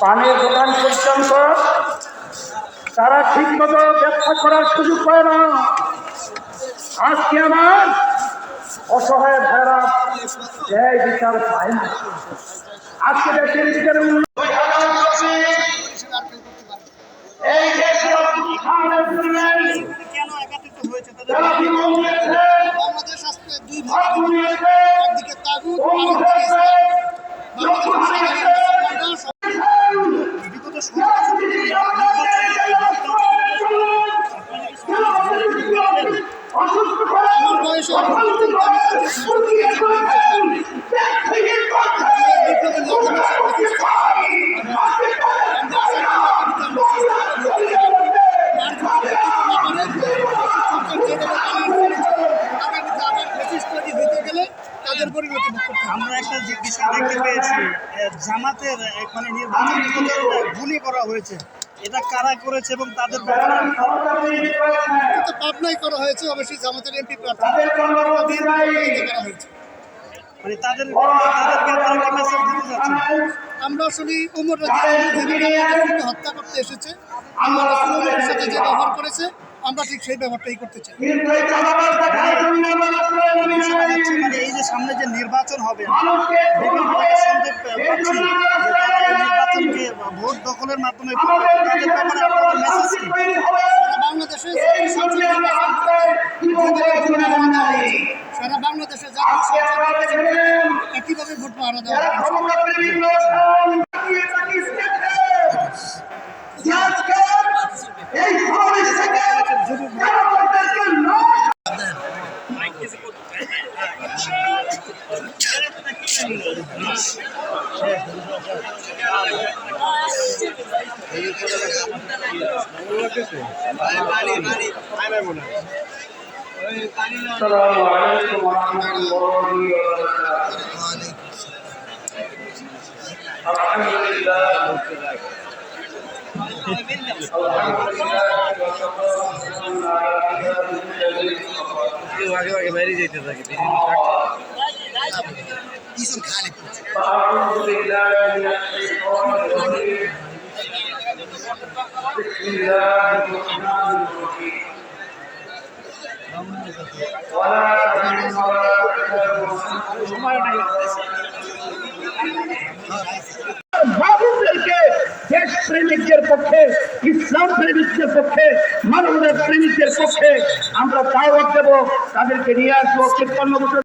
পানের দোকান পর্যন্ত তারা ঠিক মতো ব্যাখ্যা করার সুযোগ পায় না। আজকে আমার অসহায় ভাইরা ন্যায় বিচার পায় না। আজকে দেশের বিচারে এই দিয়েছে বাংলাদেশ দুই ভাগ আমরা একটা যে বিষয় দেখতে পেয়েছি। জামাতের মানে নির্বাচন গুলি করা হয়েছে। এটা কারা করেছে এবং তাদের পাবনায় করা হয়েছে অবশ্যই জামাতের এমপি প্রার্থী করা হয়েছে মানে তাদের আমরা আসলে রাসূলকে হত্যা করতে এসেছে রাসূল সাথে যে ব্যবহার করেছে আমরা ঠিক সেই ব্যবহারটাই করতে চাই। মানে এই যে সামনে যে নির্বাচন হবে নির্বাচনকে ভোট দখলের মাধ্যমে একইভাবে ভোট পাহারা দেওয়া সমাবেশ থেকে জনগণদেরকে নয়। السلام عليكم ورحمة الله وبركاته الحمد لله الحمد لله وكفى وسلام على عباده الذين اصطفى আগে আগে বাইরে যেতে থাকি فأعوذ بالله من الشيطان الرجيم بسم الله الرحمن الرحيم বাবুদেরকে দেশ প্রেমিকদের পক্ষে ইসলাম প্রেমিকদের পক্ষে মানবতার প্রেমিকদের পক্ষে আমরা দাওয়াত দেব তাদেরকে নিয়ে আসবো তিপ্পান্ন বছর